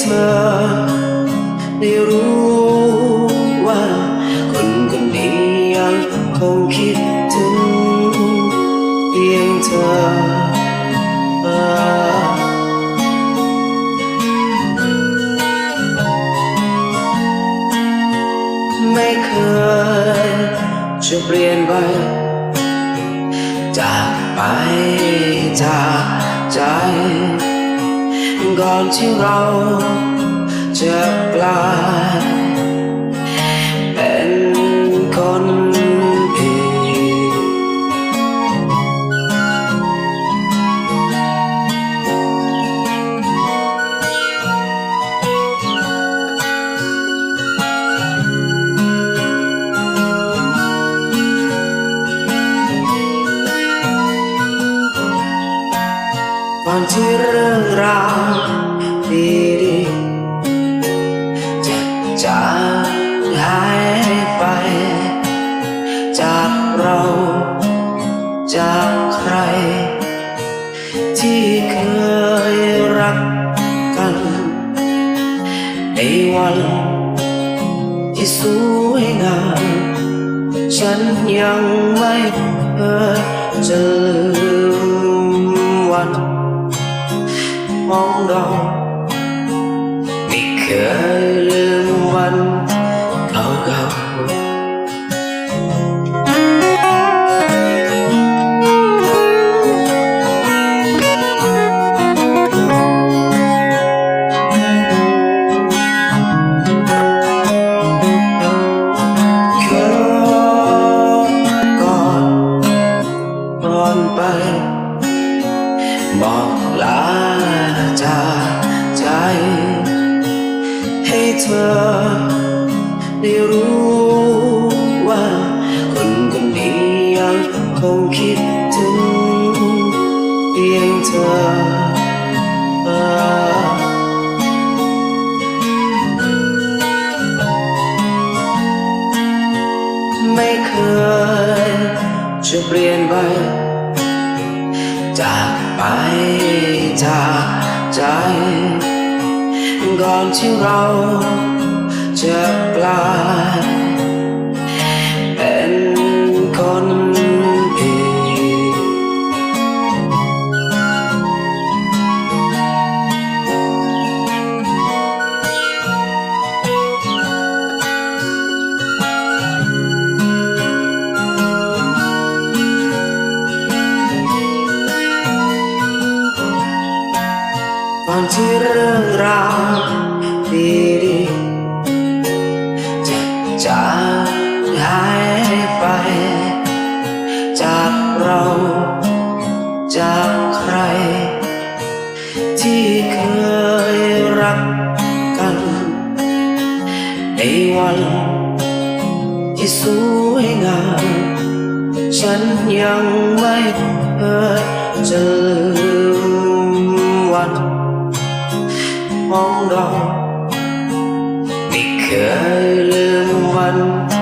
เธอ ได้รู้ว่า คนคนนี้ยังคงคิดถึงเพียงเธอไม่เคยจะเปลี่ยนไป จากไปจากใจ ก่อนที่เราจะกลาย ที่เรื่องราวดีๆจะจางหายไป จากเราจากใคร ที่เคยรักกัน ในวันที่สวยงามฉันยังไม่เคยจะลืม มองเราไม่เคยลืมวันเก่าเก่อนก่อนไปบอกลา เธอ ได้รู้ว่าคนคนนี้ยังคงคิดถึงเพียงเธอไม่เคยจะเปลี่ยนไป จากไปจากใจ ก่อนที่เราจะกลายเป็นคนผิดก่อนที่เรื่องราว หายไป จากเราจากใคร ที่เคยรักกัน ในวันที่สวยงาม ฉันยังไม่เคยจะลืมวันมองเราไม่เคย one